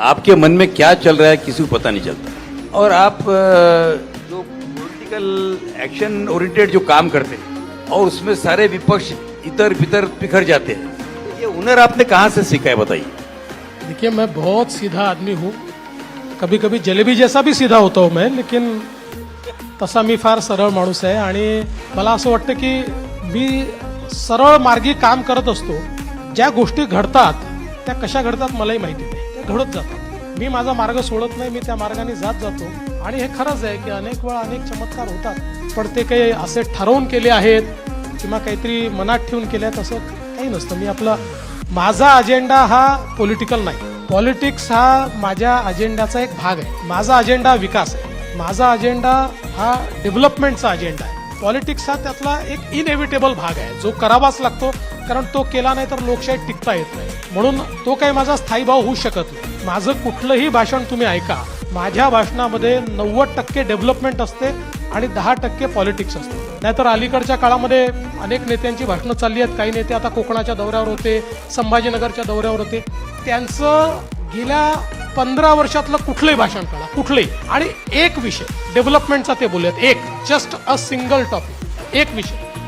आपके मन में क्या चल रहा है किसी को पता नहीं चलता। और आप जो पॉलिटिकल एक्शन ओरिएंटेड जो काम करते हैं और उसमें सारे विपक्ष इतर बितर बिखर जाते हैं। तो ये हुनर आपने कहाँ से सीखा है बताइए। देखिए मैं बहुत सीधा आदमी हूँ। कभी कभी जलेबी जैसा भी सीधा होता हूँ मैं लेकिन तसा मी फार सरळ माणूस आहे आणि मला असं वाटतं की मी सरळ मार्गी काम करत असतो. ज्या गोष्टी घडतात त्या कशा घडतात मलाही माहिती नाही. घडत जातात मी माझा मार्ग सोडत नाही मी त्या मार्गाने जात जातो. आणि हे खरंच आहे की अनेक वेळा अनेक चमत्कार होतात. पण ते काही असे ठरवून केले आहेत किंवा काहीतरी मनात ठेवून केले आहेत असं काही नसतं. मी आपला माझा अजेंडा हा पॉलिटिकल नाही. पॉलिटिक्स हा माझ्या अजेंडाचा एक भाग आहे. माझा अजेंडा विकास आहे. माझा अजेंडा हा डेव्हलपमेंटचा अजेंडा आहे. पॉलिटिक्स हा त्यातला एक इनएव्हिटेबल भाग आहे. जो करावाच लागतो कारण तो केला नाही तर लोकशाही टिकता येत नाही. म्हणून तो काही माझा स्थायी भाव होऊ शकत नाही. माझं कुठलंही भाषण तुम्ही ऐका. माझ्या भाषणामध्ये नव्वद टक्के डेव्हलपमेंट असते आणि दहा टक्के पॉलिटिक्स असते. नाहीतर अलीकडच्या काळामध्ये अनेक नेत्यांची भाषणं चालली आहेत. काही नेते आता कोकणाच्या दौऱ्यावर होते संभाजीनगरच्या दौऱ्यावर होते. त्यांचं गेल्या पंधरा वर्षातलं कुठलंही भाषण काढा कुठलंही. आणि एक विषय डेव्हलपमेंटचा ते बोलूयात. एक जस्ट अ सिंगल टॉपिक एक विषय.